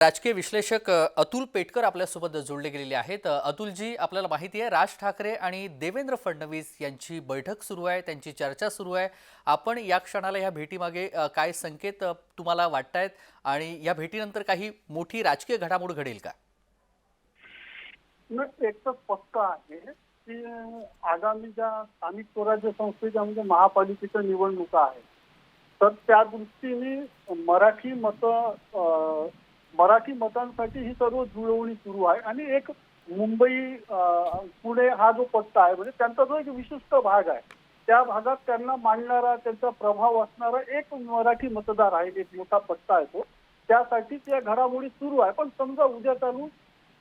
राजकीय विश्लेषक अतुल पेटकर आपल्यासोबत जोडले गेलेले आहेत. अतुलजी आपल्याला माहिती आहे राज ठाकरे आणि देवेंद्र फडणवीस यांची बैठक सुरू आहे त्यांची चर्चा सुरू आहे. आपण या क्षणाला या भेटीमागे काय संकेत तुम्हाला वाटत आहेत आणि या भेटीनंतर काही मोठी राजकीय घडामोड घडेल का? एक तर पक्क आहे की आगामी ज्या स्थानिक स्वराज्य संस्थेच्या म्हणजे महापालिकेच्या निवडणुका आहेत तर त्या दृष्टीने मराठी मत मराठी मतांसाठी ही सर्व जुळवणी सुरू आहे. आणि एक मुंबई पुणे हा जो पट्टा आहे म्हणजे त्यांचा जो एक विशिष्ट भाग आहे त्या भागात त्यांना मांडणारा त्यांचा प्रभाव असणारा एक मराठी मतदार आहे एक मोठा पट्टा आहे तो. त्यासाठी त्या घडामोडी सुरू आहे. पण समजा उद्या चालून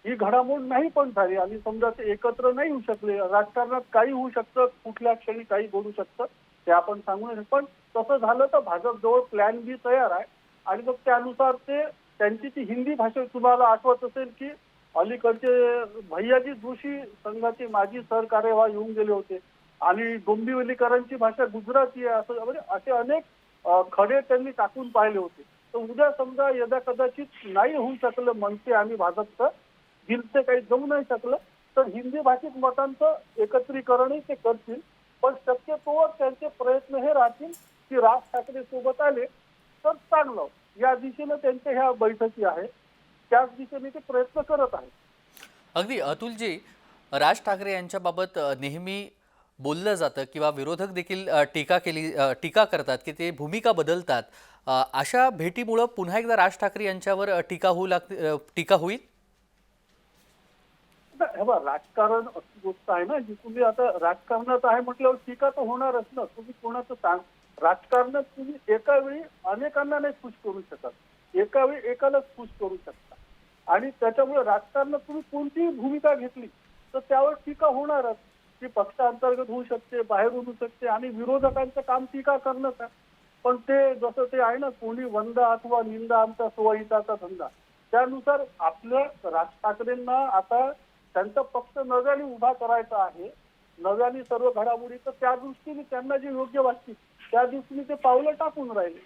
ही घडामोड नाही पण झाली आणि समजा ते एकत्र नाही होऊ शकले राजकारणात काही होऊ शकतं कुठल्या क्षणी काही घडू शकतं ते आपण सांगू नये पण तसं झालं तर भाजपजवळ प्लॅन बी तयार आहे. आणि मग त्यानुसार ते त्यांची ती हिंदी भाषा तुम्हाला आठवत असेल की अलीकडचे भैयाजी जोशी संघाचे माजी सहकार्यवाह येऊन गेले होते. आणि डोंबिवलीकरांची भाषा गुजराती आहे असं म्हणजे असे अनेक खडे त्यांनी टाकून पाहिले होते. तर उद्या समजा यदा कदाचित नाही होऊ शकलं म्हणते आम्ही भाजपचं दिलसे काही जमू नाही शकलं. तर हिंदी भाषिक मतांचं एकत्रीकरणही ते करतील. पण शक्यतोवर त्यांचे प्रयत्न हे राहतील की राज ठाकरे सोबत आले तर चांगलं या दिशेनं त्यांच्या ह्या बैठकी आहेत. त्याच दिशेने ते प्रयत्न करत आहेत. अगदी अतुलजी राज ठाकरे यांच्याबाबत नेहमी बोललं जातं किंवा विरोधक देखील टीका केली टीका करतात की ते भूमिका बदलतात. अशा भेटीमुळं पुन्हा एकदा राज ठाकरे यांच्यावर टीका होऊ लागते टीका होईल? राजकारण अशी गोष्ट आहे ना जी तुम्ही आता राजकारणात आहे म्हटल्यावर टीका तर होणारच ना. तुम्ही कोणाचं सांग राजकारणात तुम्ही एका वेळी अनेकांना नाही खुश करू शकत. एका वेळी एकालाच खुश करू शकता. आणि त्याच्यामुळे राजकारणात तुम्ही कोणतीही भूमिका घेतली तर त्यावर टीका होणारच. ती पक्षांतर्गत होऊ शकते बाहेरून होऊ शकते आणि विरोधकांचं काम टीका करणंच आहे. पण ते जसं ते आहे ना कोणी वंदा अथवा निंदा आमचा सोयीचा धंदा. त्यानुसार आपल्या राज ठाकरेंना आता त्यांचा पक्ष नव्याने उभा करायचा आहे. नव्याने सर्व घडामोडी तर त्या दृष्टीने त्यांना जे योग्य वाटते त्या दृष्टीने ते पावलं टाकून राहिले.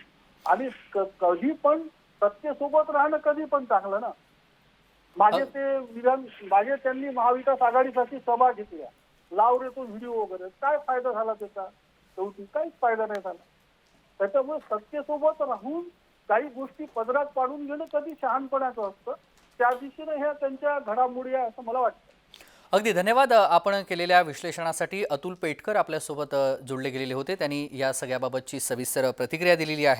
आणि कधी पण सत्तेसोबत राहणं कधी पण चांगलं ना. माझे ते विधान माझे त्यांनी महाविकास आघाडीसाठी सभा घेतल्या. लाव रे तो व्हिडिओ वगैरे. काय फायदा झाला त्याचा? शेवटी काहीच फायदा नाही झाला. त्याच्यामुळे सत्तेसोबत राहून काही गोष्टी पदरात पाडून घेणं कधी शहाणपणाचं असतं? त्या दिशेने ह्या त्यांच्या घडामोडी आहे असं मला वाटतं. अगदी धन्यवाद आपण केलेल्या विश्लेषणासाठी अतुल पेटकर आपल्यासोबत जोडले गेलेले होते. त्यांनी या सगळ्याबाबतची सविस्तर प्रतिक्रिया दिलेली आहे.